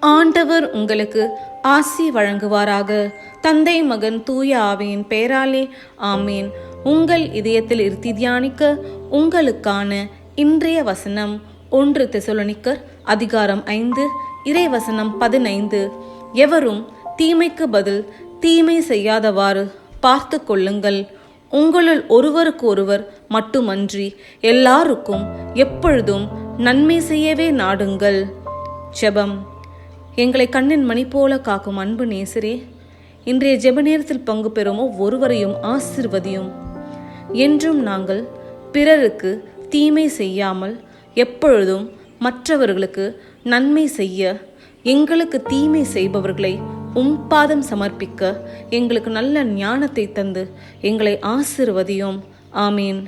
ஆண்டவர் உங்களுக்கு ஆசி வழங்குவாராக. தந்தை மகன் தூய ஆவியின் பெயராலே ஆமேன். உங்கள் இதயத்தில் இருத்தி தியானிக்க உங்களுக்கான இன்றைய வசனம் ஒன்று தெசலோனிக்கர் அதிகாரம் ஐந்து இறை வசனம் பதினைந்து. எவரும் தீமைக்கு பதில் தீமை செய்யாதவாறு பார்த்து கொள்ளுங்கள். உங்களுள் ஒருவருக்கு ஒருவர் மட்டுமன்றி எல்லாருக்கும் எப்பொழுதும் நன்மை செய்யவே நாடுங்கள். ஜெபம். எங்களை கண்ணின் மணி போல காக்கும் அன்பு நேசரே இன்றைய ஜெப நேரத்தில் பங்கு பெறும் ஒருவரையும் ஆசிர்வதியும். என்றும் நாங்கள் பிறருக்கு தீமை செய்யாமல் எப்பொழுதும் மற்றவர்களுக்கு நன்மை செய்ய எங்களுக்கு தீமை செய்பவர்களை உம்பாதம் சமர்ப்பிக்க எங்களுக்கு நல்ல ஞானத்தை தந்து எங்களை ஆசிர்வதியும். ஆமீன்.